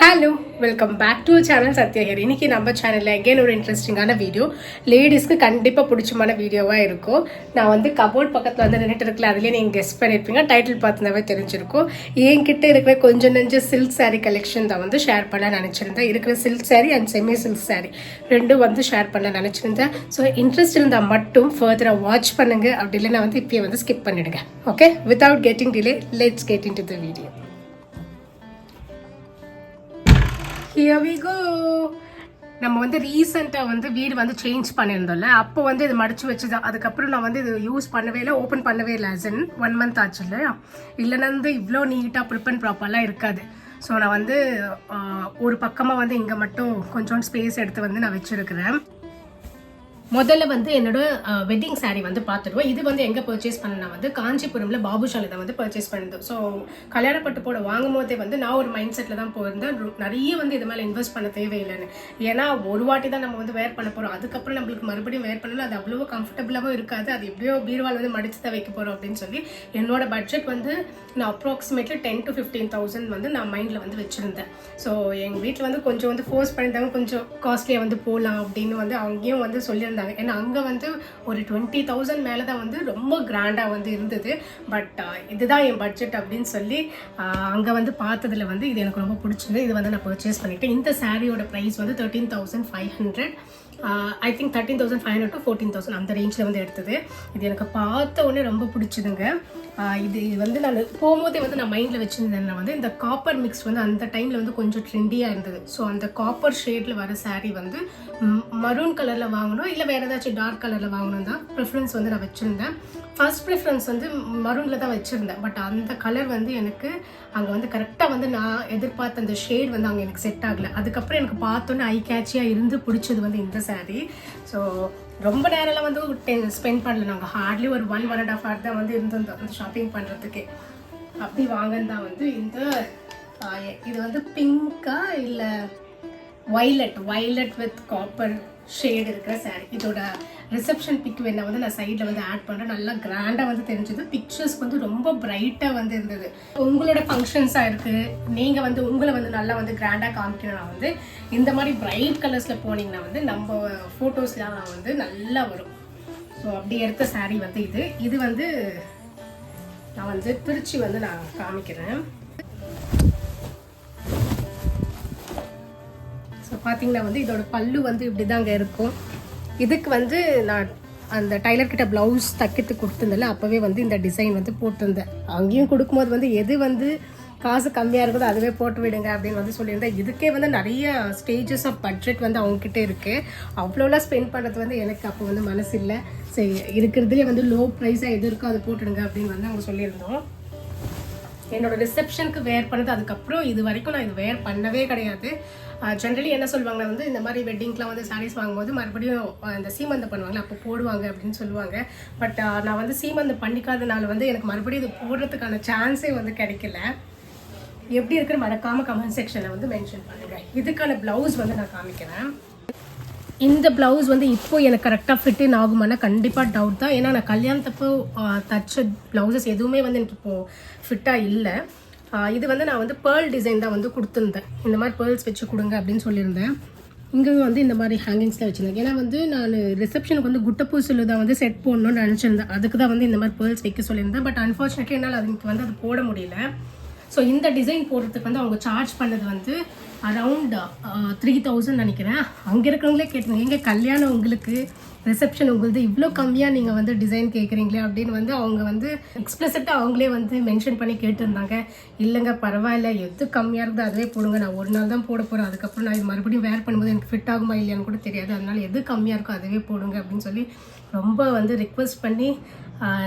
Hello welcome back to channel Satyakar இன்னைக்கு நம்ம சேனலில் எகெயின் ஒரு இன்ட்ரெஸ்டிங்கான வீடியோ லேடிஸ்க்கு கண்டிப்பாக பிடிச்சமான வீடியோவாக இருக்கும். நான் வந்து கபோர்ட் பக்கத்தில் வந்து நின்றுட்டு இருக்கல அதுலேயே நீங்கள் கெஸ்ட் பண்ணியிருப்பீங்க டைட்டில் பார்த்துனாவே தெரிஞ்சிருக்கும். என்கிட்ட இருக்கிற கொஞ்சம் நெஞ்ச சில்க் சாரீ கலெக்ஷன் தான் வந்து ஷேர் பண்ண நினச்சிருந்தேன். இருக்கிற silk sari and semi silk sari ரெண்டும் வந்து ஷேர் பண்ண நினச்சிருந்தேன். ஸோ இன்ட்ரெஸ்ட் இருந்தால் மட்டும் ஃபர்தராக வாட்ச் பண்ணுங்கள் அப்படி இல்லைன்னா வந்து இப்போயே வந்து ஸ்கிப் பண்ணிவிடுங்க okay without getting delay let's get in to the video here we go நம்ம வந்து ரீசெண்டாக வந்து வீடு வந்து சேஞ்ச் பண்ணியிருந்தோம்ல. அப்போ வந்து இது மடிச்சு வச்சுது அதுக்கப்புறம் நான் வந்து இது யூஸ் பண்ணவே இல்லை ஓப்பன் பண்ணவே இல்லை அஸ் ஒன் மந்த் ஆச்சு இல்லையா? இல்லைன்னா வந்து இவ்வளோ நீட்டாக ப்ரிப்பன் ப்ராப்பர்லாம் இருக்காது. ஸோ நான் வந்து ஒரு பக்கமாக வந்து இங்கே மட்டும் கொஞ்சோண்டு ஸ்பேஸ் எடுத்து வந்து நான் வச்சுருக்கிறேன். முதல்ல வந்து என்னோட வெட்டிங் சாரீ வந்து பார்த்துடுவோம். இது வந்து எங்கே பர்ச்சேஸ் பண்ணனா வந்து காஞ்சிபுரம்ல பாபுஷாலை தான் வந்து பர்ச்சேஸ் பண்ணிருந்தோம் ஸோ கல்யாணப்பட்டு போட வாங்கும் போதே வந்து நான் ஒரு மைண்ட் செட்டில் தான் போயிருந்தேன். நிறைய வந்து இது மேலே இன்வெஸ்ட் பண்ண தேவையில்லைன்னு. ஏன்னா ஒரு வாட்டி தான் நம்ம வந்து வேர் பண்ண போகிறோம் அதுக்கப்புறம் நம்மளுக்கு மறுபடியும் வேர் பண்ணல அது அவ்வளோ கம்ஃபர்டபுளாகவும் இருக்காது. அது எப்படியோ பீர்வால் வந்து மடிச்சு தான் வைக்க போகிறோம் அப்படின்னு சொல்லி என்னோட பட்ஜெட் வந்து நான் approximately ten to fifteen thousand வந்து நான் மைண்டில் வந்து வச்சுருந்தேன். ஸோ எங்கள் வீட்டில் வந்து கொஞ்சம் வந்து ஃபோர்ஸ் பண்ணியிருந்தாங்க. கொஞ்சம் காஸ்ட்லியாக வந்து போகலாம் அப்படின்னு வந்து அங்கேயும் வந்து சொல்லியிருந்தாங்க. ஏன்னா அங்கே வந்து ஒரு டுவெண்ட்டி தௌசண்ட் மேலே தான் வந்து ரொம்ப கிராண்டாக வந்து இருந்தது. பட் இதுதான் என் பட்ஜெட் அப்படின்னு சொல்லி அங்கே வந்து பார்த்ததில் வந்து இது எனக்கு ரொம்ப பிடிச்சிருந்து இது வந்து நான் பர்ச்சேஸ் பண்ணிட்டேன். இந்த சாரியோட ப்ரைஸ் வந்து thirteen thousand five hundred I think thirteen thousand five hundred to fourteen thousand அந்த ரேஞ்சில் வந்து எடுத்தது. இது எனக்கு பார்த்த உடனே ரொம்ப பிடிச்சதுங்க. இது இது வந்து நான் போகும்போதே வந்து நான் மைண்டில் வச்சுருந்தேன். வந்து இந்த காப்பர் மிக்ஸ் வந்து அந்த டைமில் வந்து கொஞ்சம் ட்ரெண்டியாக இருந்தது. ஸோ அந்த காப்பர் ஷேடில் வர சாரீ வந்து மரூன் கலரில் வாங்கணும் இல்லை வேறு ஏதாச்சும் டார்க் கலரில் வாங்கணும் தான் ப்ரிஃபரன்ஸ் வந்து நான் வச்சுருந்தேன். ஃபர்ஸ்ட் ப்ரிஃபரன்ஸ் வந்து மரூனில் தான் வச்சுருந்தேன். பட் அந்த கலர் வந்து எனக்கு அங்கே வந்து கரெக்டாக வந்து நான் எதிர்பார்த்த அந்த ஷேட் வந்து அங்கே எனக்கு செட் ஆகலை. அதுக்கப்புறம் எனக்கு பார்த்தோன்னே ஐ கேட்சியாக இருந்து பிடிச்சது வந்து இந்த சாரீ ஸோ ரொம்ப நேரம்லாம் வந்து டென் ஸ்பெண்ட் பண்ணல நாங்கள் ஹார்ட்லி ஒரு one one and half hour தான் வந்து இருந்திருந்தோம் ஷாப்பிங் பண்ணுறதுக்கே அப்படி வாங்கன்னு தான் வந்து இந்த இது வந்து பிங்க்கா இல்லை violet violet with copper shade இருக்கிற சாரீ இதோட ரிசப்ஷன் பிக் வேணா வந்து நான் சைடில் வந்து ஆட் பண்ணுறேன் நல்லா கிராண்டாக வந்து தெரிஞ்சது. பிக்சர்ஸ் வந்து ரொம்ப பிரைட்டாக வந்து இருந்தது. உங்களோட ஃபங்க்ஷன்ஸாக இருக்குது நீங்கள் வந்து உங்களை வந்து நல்லா வந்து கிராண்டாக காமிக்கணும்னா வந்து இந்த மாதிரி பிரைட் கலர்ஸில் போனீங்கன்னா வந்து நம்ம ஃபோட்டோஸ்லாம் வந்து நல்லா வரும். ஸோ அப்படி எடுத்த சாரீ வந்து இது. இது வந்து நான் வந்து திருச்சி வந்து நான் காமிக்கிறேன். ஸோ பார்த்தீங்கன்னா வந்து இதோட பல்லு வந்து இப்படி தாங்க இருக்கும். இதுக்கு வந்து நான் அந்த டைலர் கிட்ட ப்ளவுஸ் தைக்கிட்டு கொடுத்துருந்தல அப்போவே வந்து இந்த டிசைன் வந்து போட்டிருந்தேன். அங்கேயும் கொடுக்கும்போது வந்து எது வந்து காசு கம்மியாக இருக்குதோ அதுவே போட்டு விடுங்க அப்படின்னு வந்து சொல்லியிருந்தேன். இதுக்கே வந்து நிறைய ஸ்டேஜஸ் ஆஃப் பட்ஜெட் வந்து அவங்கக்கிட்ட இருக்குது அவ்வளோலாம் ஸ்பெண்ட் பண்ணுறது வந்து எனக்கு அப்போ வந்து மனசு இல்லை சரி இருக்கிறதுலே வந்து லோ ப்ரைஸாக எது இருக்கோ அதை போட்டுடுங்க அப்படின்னு வந்து அவங்க சொல்லியிருந்தோம். என்னோட ரிசப்ஷனுக்கு வேர் பண்ணது அதுக்கப்புறம் இது வரைக்கும் நான் இது வேர் பண்ணவே கிடையாது. ஜென்ரலி என்ன சொல்லுவாங்கன்னா வந்து இந்த மாதிரி வெட்டிங்க்கெலாம் வந்து சாரீஸ் வாங்கும்போது மறுபடியும் இந்த சீமந்தம் பண்ணுவாங்களே அப்போ போடுவாங்க அப்படின்னு சொல்லுவாங்க. பட் நான் வந்து சீமந்தம் பண்ணிக்காதனால வந்து எனக்கு மறுபடியும் இது போடுறதுக்கான சான்ஸே வந்து கிடைக்கல. எப்படி இருக்குன்னு மறக்காமல் கமெண்ட் செக்ஷனில் வந்து மென்ஷன் பண்ணுங்கள் இதுக்கான ப்ளவுஸ் வந்து நான் காமிக்கிறேன். இந்த ப்ளவுஸ் வந்து இப்போ எனக்கு கரெக்டாக ஃபிட்டின் ஆகுமானா கண்டிப்பாக டவுட் தான். ஏன்னா நான் கல்யாணத்தப்போ தச்ச ப்ளவுசஸ் எதுவுமே வந்து எனக்கு இப்போது ஃபிட்டாக இல்லை. இது வந்து நான் வந்து பேர்ல் டிசைன் தான் வந்து கொடுத்துருந்தேன். இந்த மாதிரி பேர்ல்ஸ் வச்சு கொடுங்க அப்படின்னு சொல்லியிருந்தேன். இங்கேயும் வந்து இந்த மாதிரி ஹேங்கிங்ஸ் தான் வச்சுருந்தேன். ஏன்னா வந்து நான் ரிசப்ஷனுக்கு வந்து குட்டப்பூசில் தான் வந்து செட் போடணும்னு நினச்சிருந்தேன். அதுக்கு தான் வந்து இந்த மாதிரி பேர்ல்ஸ் வைக்க சொல்லியிருந்தேன். பட் அன்ஃபார்ச்சுனேட்லி என்னால் அதுக்கு வந்து அது போட முடியல. ஸோ இந்த டிசைன் போடுறதுக்கு வந்து அவங்க சார்ஜ் பண்ணது வந்து அரவுண்ட் த்ரீ தௌசண்ட் நினைக்கிறேன். அங்கே இருக்கிறவங்களே கேட்டுருங்க எங்கள் கல்யாணம் உங்களுக்கு ரிசப்ஷன் உங்களுது இவ்வளோ கம்மியாக நீங்கள் வந்து டிசைன் கேட்குறீங்களே அப்படின்னு வந்து அவங்க வந்து எக்ஸ்பிளசிட்டாக அவங்களே வந்து மென்ஷன் பண்ணி கேட்டிருந்தாங்க. இல்லைங்க பரவாயில்ல எது கம்மியாக இருந்தால் அதுவே போடுங்க. நான் ஒரு நாள் தான் போட போகிறேன் அதுக்கப்புறம் நான் இது மறுபடியும் வேர் பண்ணும்போது எனக்கு ஃபிட் ஆகுமா இல்லையான்னு கூட தெரியாது. அதனால் எது கம்மியாக இருக்கோ அதுவே போடுங்க அப்படின்னு சொல்லி ரொம்ப வந்து ரிக்வெஸ்ட் பண்ணி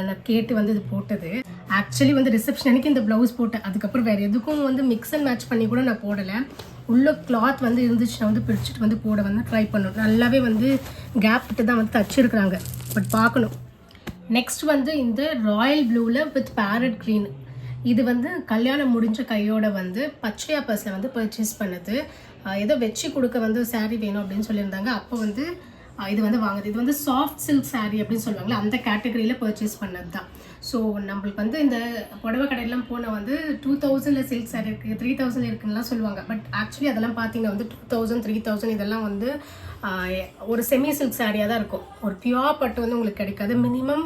நான் கேட்டு வந்து இது போட்டது. ஆக்சுவலி வந்து ரிசப்ஷன் அன்னைக்கு இந்த ப்ளவுஸ் போட்டேன். அதுக்கப்புறம் வேறு எதுக்கும் வந்து மிக்ஸ் அண்ட் மேட்ச் பண்ணி கூட நான் போடலை. உள்ள கிளாத் வந்து இருந்துச்சுன்னா வந்து பிரிச்சுட்டு வந்து போட வந்து ட்ரை பண்ணணும். நல்லாவே வந்து கேப் விட்டு தான் வந்து தச்சிருக்கிறாங்க பட் பார்க்கணும். நெக்ஸ்ட் வந்து இந்த ராயல் ப்ளூவில் வித் பேரட் க்ரீன் இது வந்து கல்யாணம் முடிஞ்ச கையோட வந்து பச்சையா பர்ஸில் வந்து பர்ச்சேஸ் பண்ணது. ஏதோ வச்சு கொடுக்க வந்து saree வேணும் அப்படின்னு சொல்லியிருந்தாங்க. அப்போ வந்து இது வந்து வாங்குது. இது வந்து சாஃப்ட் சில்க் saree அப்படின்னு சொல்லுவாங்கல்ல அந்த கேட்டகரியில் பர்ச்சேஸ் பண்ணது தான் ஸோ நம்மளுக்கு வந்து இந்த புடவை கடையெல்லாம் போனால் வந்து டூ தௌசண்டில் சில்க் saree இருக்குது த்ரீ தௌசண்ட் இருக்குன்னுலாம் சொல்லுவாங்க. பட் ஆக்சுவலி அதெல்லாம் பார்த்தீங்கன்னா வந்து டூ தௌசண்ட் த்ரீ தௌசண்ட் இதெல்லாம் வந்து ஒரு செமி சில்க் சாரியாக தான் இருக்கும். ஒரு பியூர் பட்டு வந்து உங்களுக்கு கிடைக்காது. மினிமம்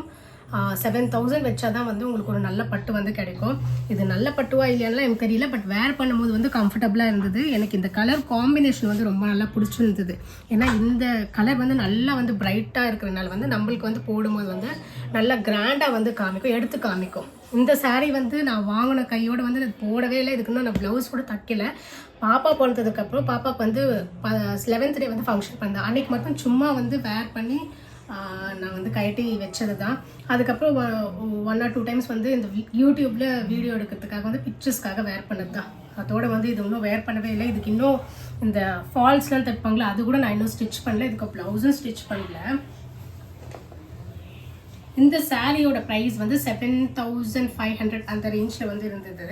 செவன் தௌசண்ட் வச்சா தான் வந்து உங்களுக்கு ஒரு நல்ல பட்டு வந்து கிடைக்கும். இது நல்ல பட்டுவா இல்லையான்லாம் எனக்கு தெரியல பட் வேர் பண்ணும்போது வந்து கம்ஃபர்டபுளாக இருந்தது. எனக்கு இந்த கலர் காம்பினேஷன் வந்து ரொம்ப நல்லா பிடிச்சிருந்தது. ஏன்னா இந்த கலர் வந்து நல்லா வந்து பிரைட்டாக இருக்கிறனால வந்து நம்மளுக்கு வந்து போடும்போது வந்து நல்லா கிராண்டாக வந்து காமிக்கும் எடுத்து காமிக்கும். இந்த சாரீ வந்து நான் வாங்கின கையோடு வந்து நான் போடவே இல்லை. இதுக்கு இன்னும் நான் ப்ளவுஸ் கூட தைக்கல. பாப்பா பிறந்ததுக்கப்புறம் பாப்பாவுக்கு வந்து லெவன்த் டே வந்து ஃபங்க்ஷன் பண்ணேன். அன்னைக்கு மட்டும் சும்மா வந்து வேர் பண்ணி நான் வந்து கழட்டி வச்சது தான் அதுக்கப்புறம் ஒன் ஆர் டூ டைம்ஸ் வந்து இந்த யூடியூப்பில் வீடியோ எடுக்கிறதுக்காக வந்து பிக்சர்ஸ்க்காக வேர் பண்ணது தான் அதோடு வந்து இது இன்னும் வேர் பண்ணவே இல்லை. இதுக்கு இன்னும் இந்த ஃபால்ஸ்லாம் தைப்பாங்களே அது கூட நான் இன்னும் ஸ்டிச் பண்ணல. இதுக்கு ப்ளவுஸும் ஸ்டிச் பண்ணல. இந்த சாரியோட ப்ரைஸ் வந்து செவன் தௌசண்ட் ஃபைவ் ஹண்ட்ரட் அந்த ரேஞ்சில் வந்து இருந்தது.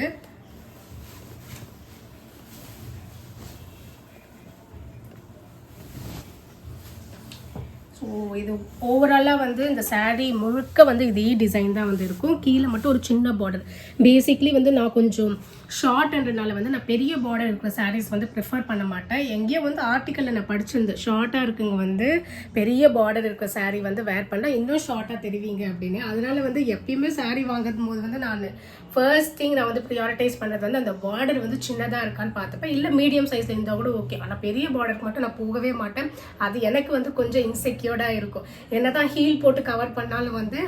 ஸோ இது ஓவராலாக வந்து இந்த சாரீ முழுக்க வந்து இதே டிசைன் தான் வந்து இருக்கும். கீழே மட்டும் ஒரு சின்ன பார்டர் பேசிக்லி வந்து நான் கொஞ்சம் ஷார்ட்ன்றனால வந்து நான் பெரிய பார்டர் இருக்கிற சாரீஸ் வந்து ப்ரிஃபர் பண்ண மாட்டேன். எங்கேயோ வந்து ஆர்டிக்கலில் நான் படிச்சிருந்தேன். ஷார்ட்டாக இருக்குங்க வந்து பெரிய பார்டர் இருக்கிற சாரீ வந்து வேர் பண்ணால் இன்னும் ஷார்ட்டாக தெரிவிங்க அப்படின்னு. அதனால வந்து எப்பயுமே சாரீ வாங்கும் போது வந்து நான் ஃபர்ஸ்ட் திங் நான் வந்து ப்ரியாரிட்டைஸ் பண்ணுறது வந்து அந்த பார்டர் வந்து சின்னதாக இருக்கான்னு பார்த்துப்பேன் இல்லை மீடியம் சைஸில் இருந்தால் கூட ஓகே ஆனால் பெரிய பார்டருக்கு மட்டும் நான் போகவே மாட்டேன். அது எனக்கு வந்து கொஞ்சம் இன்செக்யூர்டாக இருக்கும். என்ன தான் ஹீல் போட்டு கவர் பண்ணாலும் வந்து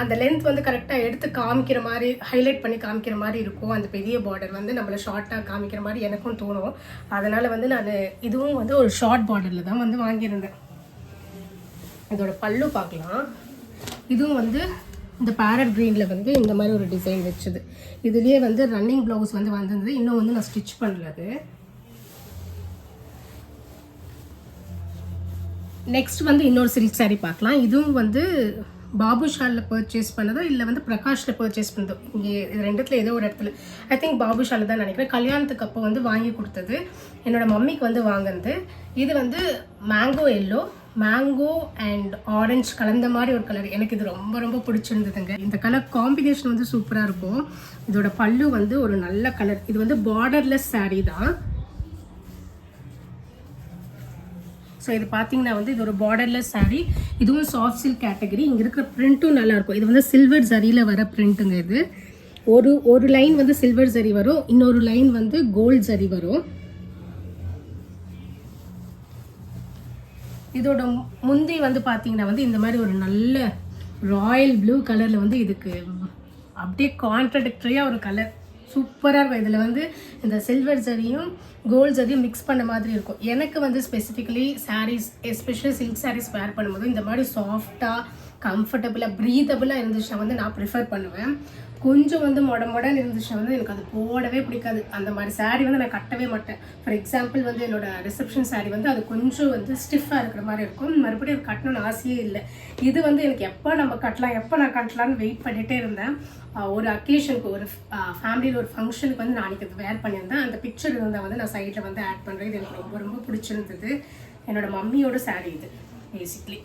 அந்த லென்த் வந்து கரெக்டாக எடுத்து காமிக்கிற மாதிரி ஹைலைட் பண்ணி காமிக்கிற மாதிரி இருக்கும். அந்த பெரிய பார்டர் வந்து நம்மளை ஷார்ட்டாக காமிக்கிற மாதிரி எனக்கும் தோணும். அதனால் வந்து நான் இதுவும் வந்து ஒரு ஷார்ட் பார்டரில் தான் வந்து வாங்கியிருந்தேன். இதோட பல்லு பார்க்கலாம். இதுவும் வந்து இந்த பேரட் க்ரீனில் வந்து இந்த மாதிரி ஒரு டிசைன் வச்சுது. இதுலேயே வந்து ரன்னிங் ப்ளவுஸ் வந்து வந்திருந்தது. இன்னும் வந்து நான் ஸ்டிச் பண்ணலது. நெக்ஸ்ட் வந்து இன்னொரு சில்க் saree பார்க்கலாம். இதுவும் வந்து பாபு ஷாலில் பர்ச்சேஸ் பண்ணதோ இல்லை வந்து பிரகாஷில் பர்ச்சேஸ் பண்ணதோ? இங்கே இது ரெண்டுத்தில் ஏதோ ஒரு இடத்துல. ஐ திங்க் பாபு ஷாலில் தான் நினைக்கிறேன். கல்யாணத்துக்கு அப்போ வந்து வாங்கி கொடுத்தது. என்னோடய மம்மிக்கு வந்து வாங்கினது. இது வந்து mango yellow mango and orange கலந்த மாதிரி ஒரு கலர் எனக்கு இது ரொம்ப ரொம்ப பிடிச்சிருந்ததுங்க. இந்த கலர் காம்பினேஷன் வந்து சூப்பராக இருக்கும். இதோட பல்லு வந்து ஒரு நல்ல கலர் இது வந்து பார்டர்லெஸ் சாரீ தான். ஸோ இது பார்த்தீங்கன்னா வந்து இது ஒரு பார்டர்லெஸ் சாரீ இதுவும் சாஃப்ட் சில்க் கேட்டகரி இங்கே இருக்கிற பிரிண்ட்டும் நல்லா இருக்கும். இது வந்து சில்வர் ஜரியில் வர பிரிண்ட்டுங்க இது. ஒரு ஒரு லைன் வந்து சில்வர் ஜரி வரும். இன்னொரு லைன் வந்து கோல்ட் ஜரி வரும். இதோட முந்தி வந்து பார்த்தீங்கன்னா வந்து இந்த மாதிரி ஒரு நல்ல ராயல் ப்ளூ கலரில் வந்து இதுக்கு அப்படியே கான்ட்ரடிக்டரியாக ஒரு கலர் சூப்பராக இருக்கும். இதில் வந்து இந்த சில்வர் ஜரியும் கோல்ட் ஜரியும் மிக்ஸ் பண்ண மாதிரி இருக்கும். எனக்கு வந்து specifically saris especially silk saris wear பண்ணும்போது இந்த மாதிரி சாஃப்டாக கம்ஃபர்டபுளாக ப்ரீதபுளாக இருந்துச்சுன்னா வந்து நான் ப்ரிஃபர் பண்ணுவேன். கொஞ்சம் வந்து மொட மொடன்னு இருந்துச்சுன்னா வந்து எனக்கு அது போடவே பிடிக்காது. அந்த மாதிரி சாரீ வந்து நான் கட்டவே மாட்டேன். ஃபார் எக்ஸாம்பிள் வந்து என்னோட ரிசப்ஷன் சாரீ வந்து அது கொஞ்சம் வந்து ஸ்டிஃபாக இருக்கிற மாதிரி இருக்கும். மறுபடியும் அது கட்டணும்னு ஆசையே இல்லை. இது வந்து எனக்கு எப்போ நம்ம கட்டலாம் எப்போ நான் கட்டலாம்னு வெயிட் பண்ணிகிட்டே இருந்தேன். ஒரு அக்கேஷனுக்கு ஒரு ஃபேமிலியில் ஒரு ஃபங்க்ஷனுக்கு வந்து நான் அன்றைக்கி வேர் பண்ணியிருந்தேன். அந்த பிக்சர் இருந்தால் வந்து நான் சைடில் வந்து ஆட் பண்ணுறேன் இது எனக்கு ரொம்ப ரொம்ப பிடிச்சிருந்தது. என்னோட மம்மியோட சாரீ இது பேசிக்லி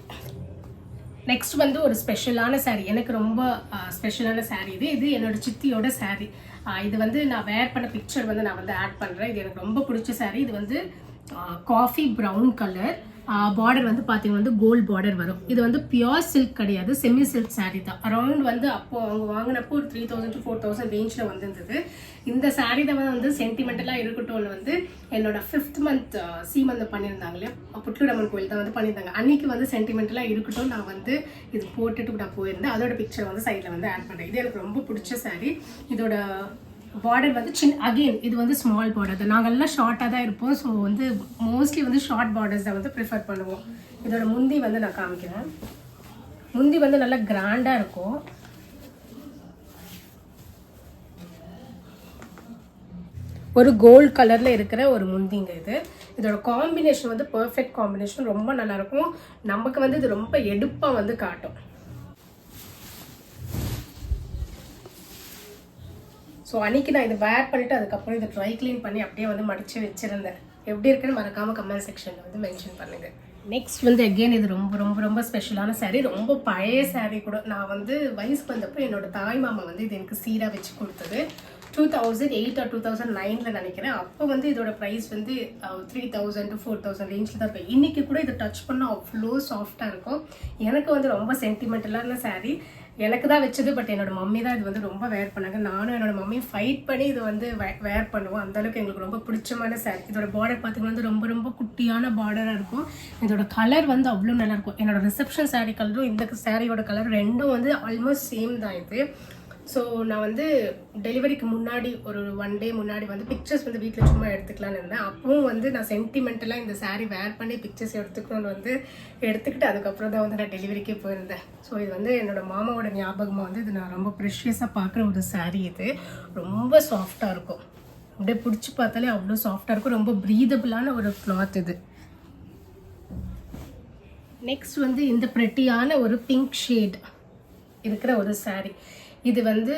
நெக்ஸ்ட் வந்து ஒரு ஸ்பெஷலான saree. எனக்கு ரொம்ப ஸ்பெஷலான saree இது. இது என்னோட சித்தியோட saree. இது வந்து நான் வேர் பண்ண பிக்சர் வந்து நான் வந்து ஆட் பண்ணுறேன் இது எனக்கு ரொம்ப பிடிச்ச saree. இது வந்து காஃபி ப்ரௌன் கலர் பார்டர் வந்து பார்த்தீங்கன்னா வந்து கோல்ட் பார்டர் வரும். இது வந்து பியோர் சில்க் கிடையாது செமி சில்க் சாரீ தான். அரௌண்ட் வந்து அப்போ அவங்க வாங்கினப்போ ஒரு three thousand to four thousand ரேஞ்சில் வந்திருந்தது. இந்த சாரீ தான் வந்து சென்டிமெண்டலாக இருக்கட்டும்னு வந்து என்னோட ஃபிஃப்த் மந்த் சீமந்தம் பண்ணியிருந்தாங்க இல்லையா? புட்லுடம்மன் கோயில் தான் வந்து பண்ணியிருந்தாங்க. அன்னைக்கு வந்து சென்டிமெண்டலாக இருக்கட்டும் நான் வந்து இது போட்டுட்டு நான் போயிருந்தேன். அதோட பிக்சர் வந்து சைடில் வந்து ஆட் பண்ணுறேன் இது எனக்கு ரொம்ப பிடிச்ச சாரீ இதோட பார்டர் வந்து சின்ன அகெயின் இது வந்து ஸ்மால் பார்டர் தான் நாங்கள்லாம் ஷார்ட்டாக தான் இருப்போம். ஸோ வந்து மோஸ்ட்லி வந்து ஷார்ட் பார்டர்ஸ் தான் வந்து ப்ரிஃபர் பண்ணுவோம். இதோட முந்தி வந்து நான் காமிக்கிறேன். முந்தி வந்து நல்லா கிராண்டாக இருக்கும். ஒரு கோல்ட் கலரில் இருக்கிற ஒரு முந்திங்க இது. இதோட காம்பினேஷன் வந்து பர்ஃபெக்ட் காம்பினேஷன் ரொம்ப நல்லாயிருக்கும் நமக்கு வந்து இது ரொம்ப எடுப்பாக வந்து காட்டும். ஸோ அன்னைக்கு நான் இதை வேர் பண்ணிட்டு அதுக்கப்புறம் இதை ட்ரை க்ளீன் பண்ணி அப்படியே வந்து மடித்து வச்சிருந்தேன். எப்படி இருக்குன்னு மறக்காமல் கமெண்ட் செக்ஷனில் வந்து மென்ஷன் பண்ணுங்கள் நெக்ஸ்ட் வந்து அகெயின் இது ரொம்ப ரொம்ப ரொம்ப ஸ்பெஷலான சாரீ ரொம்ப பழைய சாரீ கூட. நான் வந்து வயசுக்கு வந்தப்போ என்னோட தாய் மாமா வந்து இது எனக்கு சீராக வச்சு கொடுத்தது. Two thousand eight or two thousand நைனில் நினைக்கிறேன். அப்போ வந்து இதோட ப்ரைஸ் வந்து three thousand to four thousand ரேஞ்சில் தான் இருக்கும். இன்றைக்கி கூட இதை டச் பண்ணால் அவ்வளோ சாஃப்டாக இருக்கும். எனக்கு வந்து ரொம்ப சென்டிமெண்டலான சாரீ எனக்கு தான் வச்சது பட் என்னோட மம்மி தான் இது வந்து ரொம்ப வேர் பண்ணாங்க. நானும் என்னோட மம்மியும் ஃபைட் பண்ணி இது வந்து வேர் பண்ணுவோம். அந்த அளவுக்கு எங்களுக்கு ரொம்ப பிடிச்சமான சாரி இதோட பார்டர் பார்த்தீங்கன்னா வந்து ரொம்ப ரொம்ப குட்டியான பார்டராக இருக்கும். இதோட கலர் வந்து அவ்வளோ நல்லா இருக்கும். என்னோட ரிசப்ஷன் saree கலரும் இந்த சாரியோட கலர் ரெண்டும் வந்து ஆல்மோஸ்ட் சேம் தான் இது. ஸோ நான் வந்து டெலிவரிக்கு முன்னாடி ஒரு ஒன் டே முன்னாடி வந்து பிக்சர்ஸ் வந்து வீட்டில் சும்மா எடுத்துக்கலான்னு இருந்தேன். அப்பவும் வந்து நான் சென்டிமெண்டலாக இந்த சாரீ வேர் பண்ணி பிக்சர்ஸ் எடுத்துக்கணும்னு வந்து எடுத்துக்கிட்டு அதுக்கப்புறம் தான் வந்து நான் டெலிவரிக்கே போயிருந்தேன். ஸோ இது வந்து என்னோடய மாமாவோட ஞாபகமாக வந்து இது நான் ரொம்ப ப்ரெஷியஸாக பார்க்குற ஒரு சாரீ இது. ரொம்ப சாஃப்டாக இருக்கும். அப்படியே பிடிச்சி பார்த்தாலே அவ்வளோ சாஃப்டாக இருக்கும். ரொம்ப ப்ரீதபிளான ஒரு கிளாத் இது. நெக்ஸ்ட் வந்து இந்த ப்ரெட்டியான ஒரு பிங்க் ஷேட் இருக்கிற ஒரு சாரீ இது வந்து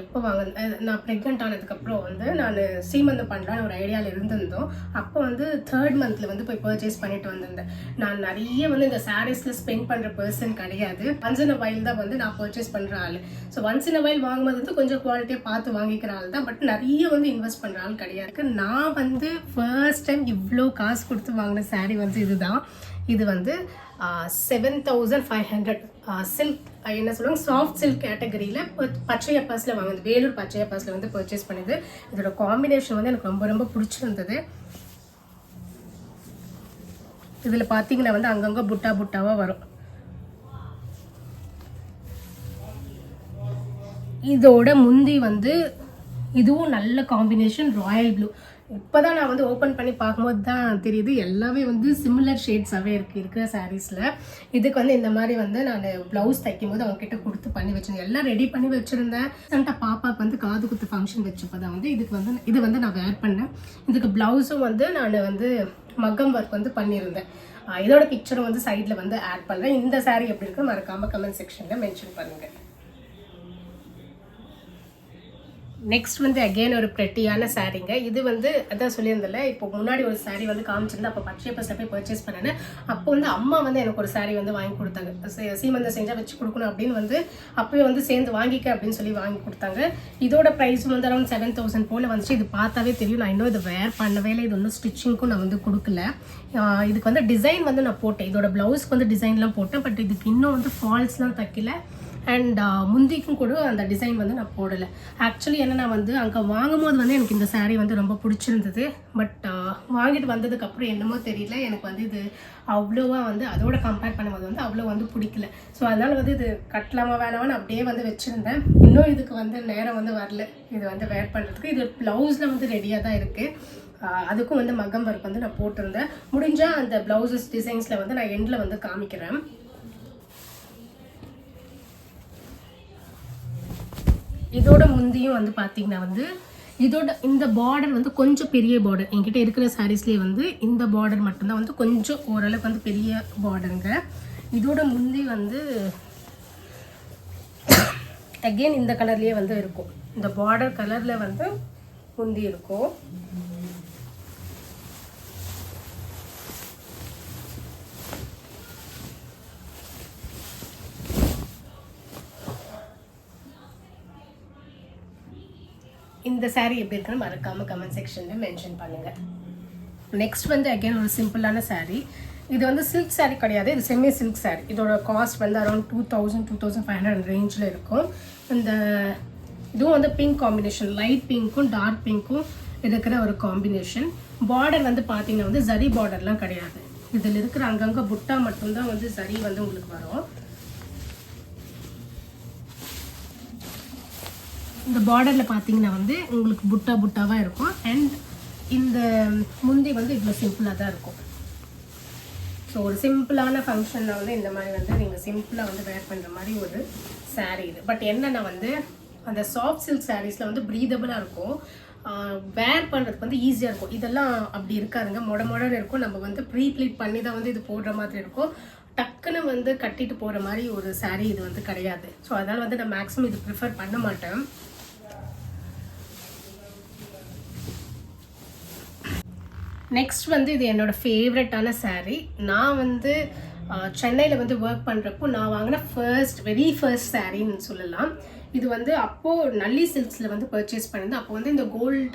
எப்போ வாங்க நான் ப்ரெக்னென்ட் ஆனதுக்கப்புறம் வந்து நான் சீமந்தம் பண்ணலான்னு ஒரு ஐடியாவில் இருந்திருந்தோம். அப்போ வந்து தேர்ட் மந்த்தில் வந்து போய் பர்ச்சேஸ் பண்ணிட்டு வந்திருந்தேன். நான் நிறைய வந்து இந்த சாரீஸில் ஸ்பெண்ட் பண்ணுற பர்சன் கிடையாது. ஒன்ஸ் இன் வயல் தான் வந்து நான் பர்ச்சேஸ் பண்ணுற ஆள். ஸோ ஒன்ஸ் இன் வயல் வாங்கும்போது வந்து கொஞ்சம் குவாலிட்டியாக பார்த்து வாங்கிக்கிற ஆள் தான். பட் நிறைய வந்து இன்வெஸ்ட் பண்ணுற ஆள் கிடையாது. நான் வந்து ஃபர்ஸ்ட் டைம் இவ்வளோ காசு கொடுத்து வாங்கின சாரீ வந்து இதுதான். இது வந்து seven thousand five hundred silk என்ன சொல்லுவாங்க? சாஃப்ட் சில்க் கேட்டகரியில் பச்சைய பர்ஸில் வாங்குது வேலூர் பச்சையப்பாஸில் வந்து பர்ச்சேஸ் பண்ணுது. இதோட காம்பினேஷன் வந்து எனக்கு ரொம்ப ரொம்ப பிடிச்சிருந்தது. இதில் பார்த்தீங்கன்னா வந்து அங்கங்கே புட்டா புட்டாவாக வரும். இதோட முந்தி வந்து இதுவும் நல்ல காம்பினேஷன் ராயல் ப்ளூ இப்போ தான் நான் வந்து ஓப்பன் பண்ணி பார்க்கும்போது தான் தெரியுது. எல்லாமே வந்து சிமிலர் ஷேட்ஸாகவே இருக்குது இருக்கிற சாரீஸில் இதுக்கு வந்து இந்த மாதிரி வந்து நான் ப்ளவுஸ் தைக்கும் போது அவங்ககிட்ட கொடுத்து பண்ணி வச்சிருந்தேன். எல்லாம் ரெடி பண்ணி வச்சுருந்தேன். ரீசெண்டாக பாப்பாவுக்கு வந்து காது குத்து ஃபங்க்ஷன் வச்சப்போ தான் வந்து இதுக்கு வந்து இது வந்து நான் வேர் பண்ணேன். இதுக்கு ப்ளவுஸும் வந்து நான் வந்து மக்கம் ஒர்க் வந்து பண்ணியிருந்தேன். இதோட பிக்சரும் வந்து சைடில் வந்து ஆட் பண்ணுறேன் இந்த சாரீ எப்படி இருக்குன்னு மறக்காமல் கமெண்ட் செக்ஷனில் மென்ஷன் பண்ணுங்கள் நெக்ஸ்ட் வந்து அகைன் ஒரு ப்ரெட்டியான சாரீங்க இது வந்து அதான் சொல்லியிருந்தல இப்போ முன்னாடி ஒரு சாரீ வந்து காமிச்சிருந்தேன் அப்போ பச்சை பஸ்ஸில் போய் பர்ச்சேஸ் பண்ணேன் அப்போ வந்து அம்மா வந்து எனக்கு ஒரு சாரீ வந்து வாங்கி கொடுத்தாங்க. சீ- சீமந்தம் செஞ்சால் வச்சு கொடுக்கணும் அப்படின்னு வந்து அப்போயே வந்து சேர்ந்து வாங்கிக்க அப்படின்னு சொல்லி வாங்கி கொடுத்தாங்க. இதோட ப்ரைஸ் வந்து அரௌண்ட் செவன் தௌசண்ட் போல் வந்துச்சு. இது பார்த்தாவே தெரியும். நான் இன்னும் இதை வேர் பண்ணவே இல்லை. இது ஒன்றும் ஸ்டிச்சிங்க்கும் நான் வந்து கொடுக்கல. இதுக்கு வந்து டிசைன் வந்து நான் போட்டேன். இதோட ப்ளவுஸ்க்கு வந்து டிசைன்லாம் போட்டேன். பட் இதுக்கு இன்னும் வந்து ஃபால்ஸ்லாம் தைக்கல. அண்ட் uh, முந்திக்கும் கூட அந்த டிசைன் வந்து நான் போடலை. ஆக்சுவலி என்ன நான் வந்து அங்கே வாங்கும்போது வந்து எனக்கு இந்த சாரீ வந்து ரொம்ப பிடிச்சிருந்தது. பட் uh, வாங்கிட்டு வந்ததுக்கப்புறம் என்னமோ தெரியல. எனக்கு வந்து இது அவ்வளோவா வந்து அதோட கம்பேர் பண்ணும்போது வந்து அவ்வளோ வந்து பிடிக்கல. ஸோ அதனால் வந்து இது கட்டலாமா வேணாமான்னு அப்படியே வந்து வச்சுருந்தேன். இன்னும் இதுக்கு வந்து நேரம் வந்து வரல. இது வந்து வேர் பண்ணுறதுக்கு இது ப்ளவுஸில் வந்து ரெடியாக தான் இருக்குது அதுக்கும் வந்து மகம் ஒர்க் வந்து நான் போட்டிருந்தேன். முடிஞ்சால் அந்த ப்ளவுசஸ் டிசைன்ஸில் வந்து நான் எண்டில் வந்து காமிக்கிறேன். இதோட முந்தியும் வந்து பார்த்தீங்கன்னா வந்து இதோட இந்த பார்டர் வந்து கொஞ்சம் பெரிய பார்டர் என்கிட்ட இருக்கிற சாரீஸ்லேயே வந்து இந்த பார்டர் மட்டும்தான். வந்து கொஞ்சம் ஓரளவுக்கு வந்து பெரிய பார்டருங்க இதோட முந்தி வந்து அகெயின் இந்த கலர்லேயே வந்து இருக்கும். இந்த பார்டர் கலரில் வந்து முந்தி இருக்கும். இந்த சாரீ எப்படி இருக்குன்னு மறக்காமல் கமெண்ட் செக்ஷனில் மென்ஷன் பண்ணுங்க. நெக்ஸ்ட் வந்து அகைன் ஒரு சிம்பிளான சாரீ இது வந்து சில்க் சாரீ கிடையாது இது செமி சில்க் சாரீ இதோட காஸ்ட் வந்து around two thousand two thousand five hundred ரேஞ்சில் இருக்கும். இந்த இதுவும் வந்து பிங்க் காம்பினேஷன் லைட் பிங்க்கும் டார்க் பிங்க்கும் இருக்கிற ஒரு காம்பினேஷன் பார்டர் வந்து பார்த்தீங்கன்னா வந்து ஜரி பார்டர்லாம் கிடையாது. இதில் இருக்கிற அங்கங்கே புட்டா மட்டும்தான் வந்து சரி வந்து உங்களுக்கு வரும். இந்த பார்டரில் பார்த்தீங்கன்னா வந்து உங்களுக்கு புட்டா புட்டாவாக இருக்கும். அண்ட் இந்த முந்தி வந்து இவ்வளோ சிம்பிளாக தான் இருக்கும். ஸோ ஒரு சிம்பிளான ஃபங்க்ஷனில் வந்து இந்த மாதிரி வந்து நீங்கள் சிம்பிளாக வந்து வேர் பண்ணுற மாதிரி ஒரு சாரீ இது. பட் என்னென்னா வந்து அந்த சாஃப்ட் சில்க் சாரீஸில் வந்து ப்ரீதபிளாக இருக்கும். வேர் பண்ணுறதுக்கு வந்து ஈஸியாக இருக்கும். இதெல்லாம் அப்படி இருக்காதுங்க. மொட மொடன்னு இருக்கும். நம்ம வந்து ப்ரீ ப்ளீட் பண்ணி தான் வந்து இது போடுற மாதிரி இருக்கும். டக்குன்னு வந்து கட்டிட்டு போகிற மாதிரி ஒரு சாரீ இது வந்து கிடையாது. ஸோ அதனால் வந்து நான் மேக்ஸிமம் இது ப்ரிஃபர் பண்ண மாட்டேன். நெக்ஸ்ட் வந்து இது என்னோடய ஃபேவரட்டான சாரீ நான் வந்து சென்னையில் வந்து ஒர்க் பண்ணுறப்போ நான் வாங்கின ஃபர்ஸ்ட் வெரி ஃபர்ஸ்ட் சாரீன்னு சொல்லலாம். இது வந்து அப்போது நல்லி சில்க்ஸில் வந்து பர்ச்சேஸ் பண்ணியிருந்தேன். அப்போ வந்து இந்த கோல்ட்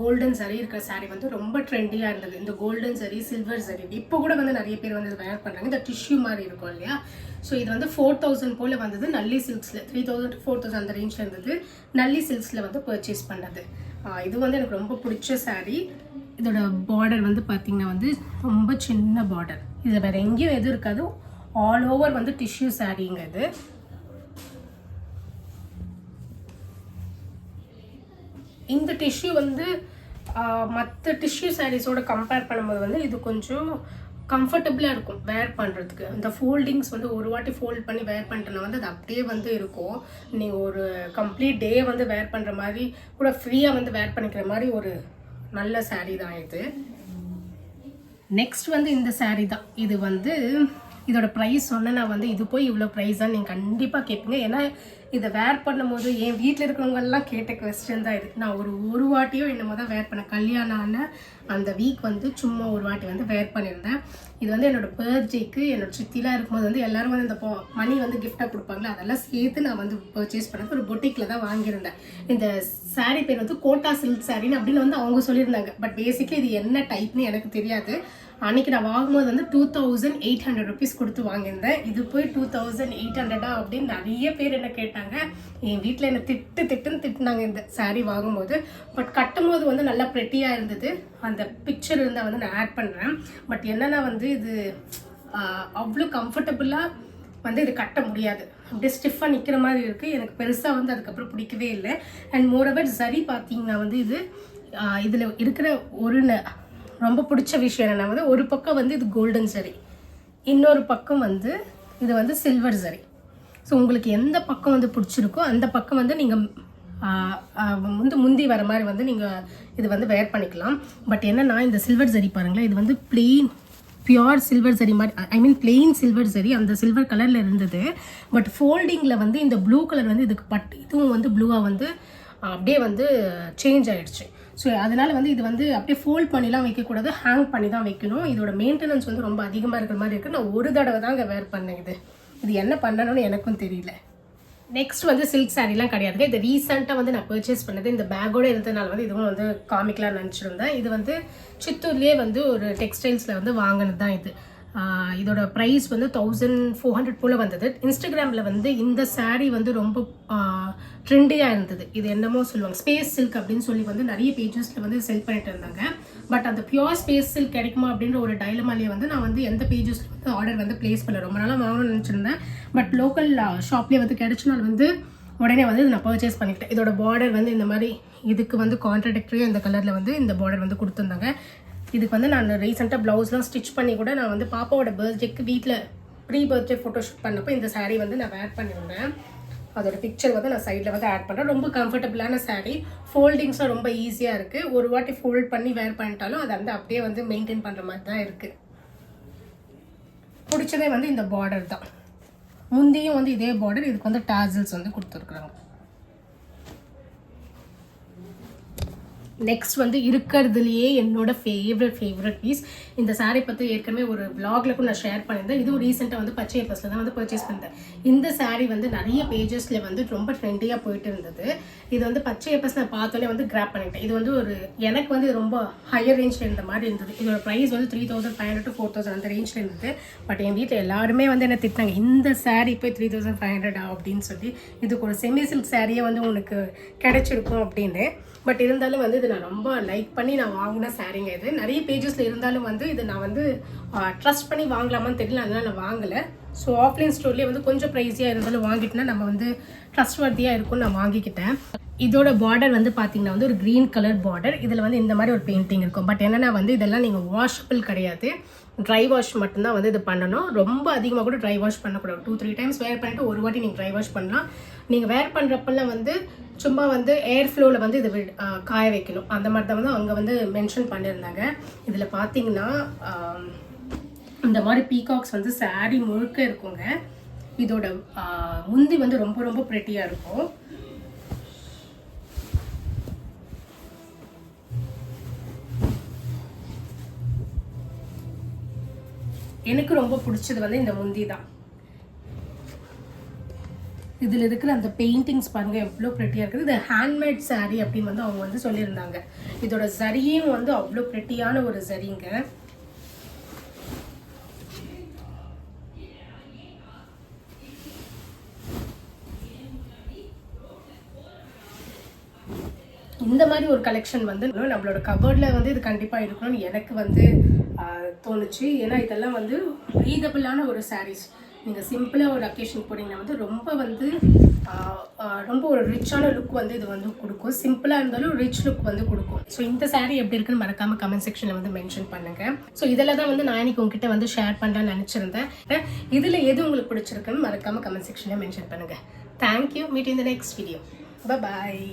கோல்டன் சரி இருக்கிற சாரீ வந்து ரொம்ப ட்ரெண்டியாக இருந்தது. இந்த கோல்டன் சரி சில்வர் சரி இப்போ கூட வந்து நிறைய பேர் வந்து வேர் பண்ணுறாங்க இந்த டிஷ்யூ மாதிரி இருக்கும் இல்லையா? ஸோ இது வந்து ஃபோர் தௌசண்ட் போல் வந்தது. நல்லி சில்க்ஸில் த்ரீ தௌசண்ட் ஃபோர் தௌசண்ட் அந்த ரேஞ்சில் இருந்தது. நல்லி சில்க்ஸில் வந்து பர்ச்சேஸ் பண்ணது. இது வந்து எனக்கு ரொம்ப பிடிச்ச சாரீ இதோட பார்டர் வந்து பார்த்தீங்கன்னா வந்து ரொம்ப சின்ன பார்டர் இது வேற எங்கேயும் எதுவும் இருக்காது. ஆல் ஓவர் வந்து டிஷ்யூ சாரீங்க இது. இந்த டிஷ்யூ வந்து மற்ற டிஷ்யூ சாரீஸோட கம்பேர் பண்ணும்போது வந்து இது கொஞ்சம் கம்ஃபர்டபுளாக இருக்கும் வேர் பண்ணுறதுக்கு இந்த ஃபோல்டிங்ஸ் வந்து ஒரு வாட்டி ஃபோல்ட் பண்ணி வேர் பண்ணுறதுனா வந்து அது அப்படியே வந்து இருக்கும். நீங்கள் ஒரு கம்ப்ளீட் டே வந்து வேர் பண்ணுற மாதிரி கூட ஃப்ரீயாக வந்து வேர் பண்ணிக்கிற மாதிரி ஒரு நல்ல சாரீ தான் இது. நெக்ஸ்ட் வந்து இந்த சாரீ தான். இது வந்து இதோட ப்ரைஸ் சொன்னேன்னா வந்து இது போய் இவ்வளோ ப்ரைஸான்னு நீங்கள் கண்டிப்பாக கேட்பீங்க. ஏன்னா இதை வேர் பண்ணும்போது என் வீட்டில் இருக்கிறவங்கெல்லாம் கேட்ட கொஸ்டின் தான் இது. நான் ஒரு ஒரு வாட்டியோ என்னமோ தான் வேர் பண்ணேன். கல்யாணம் ஆன அந்த வீக் வந்து சும்மா ஒரு வாட்டி வந்து வேர் பண்ணியிருந்தேன். இது வந்து என்னோடய பர்த்டேக்கு என்னோடய சித்திலாம் இருக்கும்போது வந்து எல்லாரும் வந்து இந்த மணி வந்து கிஃப்டாக கொடுப்பாங்களே? அதெல்லாம் சேர்த்து நான் வந்து பர்ச்சேஸ் பண்ணது ஒரு பொட்டிக்கில் தான் வாங்கியிருந்தேன். இந்த சாரீ பேர் வந்து கோட்டா சில்க் சாரின்னு அப்படின்னு வந்து அவங்க சொல்லியிருந்தாங்க. பட் பேசிக்கலி இது என்ன டைப்னு எனக்கு தெரியாது. அன்னைக்கு நான் வாங்கும்போது வந்து two thousand eight hundred rupees கொடுத்து வாங்கியிருந்தேன். இது போய் டூ தௌசண்ட் எயிட் ஹண்ட்ரடா அப்படின்னு நிறைய பேர் என்ன கேட்டாங்க. என் வீட்டில் என்னை திட்டு திட்டுன்னு திட்டுனாங்க இந்த சாரீ வாங்கும்போது. பட் கட்டும்போது வந்து நல்லா ப்ரெட்டியாக இருந்தது. அந்த பிக்சர் இருந்தால் வந்து நான் ஆட் பண்ணுறேன் பட் என்னென்னா வந்து இது அவ்வளோ கம்ஃபர்டபுளாக வந்து இது கட்ட முடியாது. அப்படியே ஸ்டிஃபாக நிற்கிற மாதிரி இருக்குது எனக்கு பெருசாக வந்து அதுக்கப்புறம் பிடிக்கவே இல்லை. அண்ட் மோரவர் சரி பார்த்தீங்கன்னா வந்து இது இதில் இருக்கிற ஒரு ந- ரொம்ப பிடிச்ச விஷயம் என்னென்னா வந்து ஒரு பக்கம் வந்து இது கோல்டன் சரி இன்னொரு பக்கம் வந்து இது வந்து சில்வர் சரி ஸோ உங்களுக்கு எந்த பக்கம் வந்து பிடிச்சிருக்கோ அந்த பக்கம் வந்து நீங்கள் வந்து முந்தி வர மாதிரி வந்து நீங்கள் இது வந்து வேர் பண்ணிக்கலாம். பட் என்னென்னா இந்த சில்வர் சரி பாருங்களேன் இது வந்து plain பியோர் சில்வர் சரி மாதிரி ஐ மீன் பிளெயின் சில்வர் சரி அந்த சில்வர் கலரில் இருந்தது. பட் ஃபோல்டிங்கில் வந்து இந்த ப்ளூ கலர் வந்து இதுக்கு பட் இதுவும் வந்து ப்ளூவாக வந்து அப்படியே வந்து சேஞ்ச் ஆகிடுச்சு ஸோ அதனால் வந்து இது வந்து அப்படியே ஃபோல்ட் பண்ணிலாம் வைக்கக்கூடாது ஹேங் பண்ணி தான் வைக்கணும். இதோட மெயின்டெனன்ஸ் வந்து ரொம்ப அதிகமாக இருக்கிற மாதிரி இருக்குது நான் ஒரு தடவை தாங்க வேர் பண்ணேன் இது. இது என்ன பண்ணணும்னு எனக்கும் தெரியல. நெக்ஸ்ட் வந்து சில்க் சாரீலாம் கிடையாதுங்க. இது ரீசெண்டாக வந்து நான் பர்ச்சேஸ் பண்ணது. இந்த பேக்கோடு இருந்ததுனால வந்து இதுவும் வந்து காமிக்கலாம் நினச்சிருந்தேன் இது வந்து சித்தூர்லேயே வந்து ஒரு டெக்ஸ்டைல்ஸில் வந்து வாங்கினது தான் இது. இதோட ப்ரைஸ் வந்து தௌசண்ட் ஃபோர் ஹண்ட்ரட் போல் வந்தது. இன்ஸ்டாகிராமில் வந்து இந்த சாரீ வந்து ரொம்ப ட்ரெண்டியாக இருந்தது. இது என்னமோ சொல்லுவாங்க. ஸ்பேஸ் சில்க் அப்படின்னு சொல்லி வந்து நிறைய பேஜஸில் வந்து செல் பண்ணிட்டு இருந்தாங்க. பட் அந்த பியூர் ஸ்பேஸ் சில்க் கிடைக்குமா அப்படின்ற ஒரு டைலமாலேயே வந்து நான் வந்து எந்த பேஜஸில் வந்து ஆர்டர் வந்து ப்ளேஸ் பண்ணல. ரொம்ப நாளாக வாங்கணும்னு நினச்சிருந்தேன். பட் லோக்கல் ஷாப்லேயே வந்து கிடைச்சனால வந்து உடனே வந்து நான் பர்ச்சேஸ் பண்ணிக்கிட்டேன். இதோட பார்டர் வந்து இந்த மாதிரி இதுக்கு வந்து கான்ட்ரடிக்டரியாக இந்த கலரில் வந்து இந்த பார்டர் வந்து கொடுத்துருந்தாங்க. இதுக்கு வந்து நான் ரீசெண்டாக ப்ளவுஸ்லாம் ஸ்டிச் பண்ணி கூட நான் வந்து பாப்பாவோட பர்த்டேக்கு வீட்டில் ப்ரீ பர்த்டே ஃபோட்டோஷூட் பண்ணப்போ இந்த சாரீ வந்து நான் வேர் பண்ணியிருந்தேன். அதோட பிக்சர் வந்து நான் சைடில் வந்து ஆட் பண்ணுறேன் ரொம்ப கம்ஃபர்டபுளான சாரீ ஃபோல்டிங்ஸும் ரொம்ப ஈஸியாக இருக்குது ஒரு வாட்டி ஃபோல்ட் பண்ணி வேர் பண்ணிட்டாலும் அதை வந்து அப்படியே வந்து மெயின்டைன் பண்ணுற மாதிரி தான் இருக்குது பிடிச்சதே வந்து இந்த பார்டர் தான். முந்தியும் வந்து இதே பார்டர் இதுக்கு வந்து டாசல்ஸ் வந்து கொடுத்துருக்குறாங்க. நெக்ஸ்ட் வந்து இருக்கிறதுலையே என்னோட ஃபேவரட் ஃபேவரட் பீஸ் இந்த சாரீ பற்றி ஏற்கனவே ஒரு vlogல கூட நான் ஷேர் பண்ணியிருந்தேன். இதுவும் ரீசெண்டாக வந்து பச்சை பஸ்ல தான் வந்து பர்ச்சேஸ் பண்ணிட்டேன். இந்த சாரீ வந்து நிறைய பேஜஸ்ல வந்து ரொம்ப ட்ரெண்டியாக போயிட்டு இருந்தது. இது வந்து பச்சை பஸ் நான் பார்த்தோன்னே வந்து கிராப் பண்ணிட்டேன். இது வந்து ஒரு எனக்கு வந்து ரொம்ப ஹையர் ரேஞ்சில் இருந்த மாதிரி இருந்தது. இதோட ப்ரைஸ் வந்து three thousand five hundred to four thousand அந்த ரேஞ்சில் இருந்தது. பட் என் வீட்டில் எல்லாருமே வந்து என்ன திட்டாங்க இந்த சாரீ போய் த்ரீ தௌசண்ட் ஃபைவ் ஹண்ட்ரடா அப்படின்னு சொல்லி இதுக்கு ஒரு செமி சில்க் சாரியே வந்து உனக்கு கிடைச்சிருக்கும் அப்படின்னு. பட் இருந்தாலும் வந்து இது நான் ரொம்ப லைக் பண்ணி நான் வாங்கின சாரீங்க இது. நிறைய பேஜஸில் இருந்தாலும் வந்து இது நான் வந்து ட்ரஸ்ட் பண்ணி வாங்கலாமான்னு தெரியல அதனால் நான் வாங்கலை. ஸோ ஆஃப்லைன் ஸ்டோர்லேயே வந்து கொஞ்சம் ப்ரைஸியாக இருந்தாலும் வாங்கிட்டேன்னா நம்ம வந்து ட்ரஸ்ட் வர்த்தியாக இருக்கும்னு நான் வாங்கிக்கிட்டேன். இதோட பார்டர் வந்து பார்த்தீங்கன்னா வந்து ஒரு க்ரீன் கலர் பார்டர் இதில் வந்து இந்த மாதிரி ஒரு பெயிண்டிங் இருக்கும். பட் என்னன்னா வந்து இதெல்லாம் நீங்கள் வாஷபிள் கிடையாது. ட்ரை வாஷ் மட்டும்தான் வந்து இது பண்ணணும். ரொம்ப அதிகமாக கூட ட்ரை வாஷ் பண்ணக்கூடாது. டூ த்ரீ டைம்ஸ் வேர் பண்ணிட்டு ஒரு வாட்டி நீங்கள் ட்ரை வாஷ் பண்ணலாம். நீங்கள் வேர் பண்ணுறப்பெல்லாம் வந்து சும்மா வந்து ஏர் ஃப்ளோவில் வந்து இது வி- காய வைக்கணும். அந்த மாதிரி தான் வந்து அங்கே வந்து மென்ஷன் பண்ணியிருந்தாங்க. இதில் பார்த்தீங்கன்னா இந்த மாதிரி பீகாக்ஸ் வந்து சாரி முழுக்க இருக்குங்க. இதோட முந்தி வந்து ரொம்ப ரொம்ப ப்ரெட்டியாக இருக்கும். எனக்கு ரொம்ப பிடிச்சது வந்து இந்த முந்தி தான் இதில் இருக்கிற அந்த பெயிண்டிங்ஸ் பாருங்க எவ்வளோ ப்ரெட்டியாக இருக்குது. இது ஹேண்ட்மேட் சாரீ அப்படின்னு வந்து அவங்க வந்து சொல்லியிருந்தாங்க. இதோட சரியும் வந்து அவ்வளோ ப்ரெட்டியான ஒரு சரிங்க. இந்த மாதிரி ஒரு கலெக்ஷன் வந்து நம்மளோட கபோர்டில் வந்து இது கண்டிப்பாக இருக்கணும்னு எனக்கு வந்து தோணுச்சு. ஏன்னா இதெல்லாம் வந்து ரீதபிளான ஒரு சாரீஸ் நீங்கள் சிம்பிளாக ஒரு அக்கேஷன் போனீங்கன்னா வந்து ரொம்ப வந்து ரொம்ப ஒரு ரிச்சான லுக் வந்து இது வந்து கொடுக்கும். சிம்பிளாக இருந்தாலும் ரிச் லுக் வந்து கொடுக்கும். ஸோ இந்த சாரீ எப்படி இருக்குன்னு மறக்காம கமெண்ட் செக்ஷனில் வந்து மென்ஷன் பண்ணுங்கள் ஸோ இதில் தான் வந்து நான் இன்னைக்கு உங்ககிட்ட வந்து ஷேர் பண்ணலாம்னு நினச்சிருந்தேன். இதில் எது உங்களுக்கு பிடிச்சிருக்குன்னு மறக்காம கமெண்ட் செக்ஷனில் மென்ஷன் பண்ணுங்கள் thank you meet in the next video bye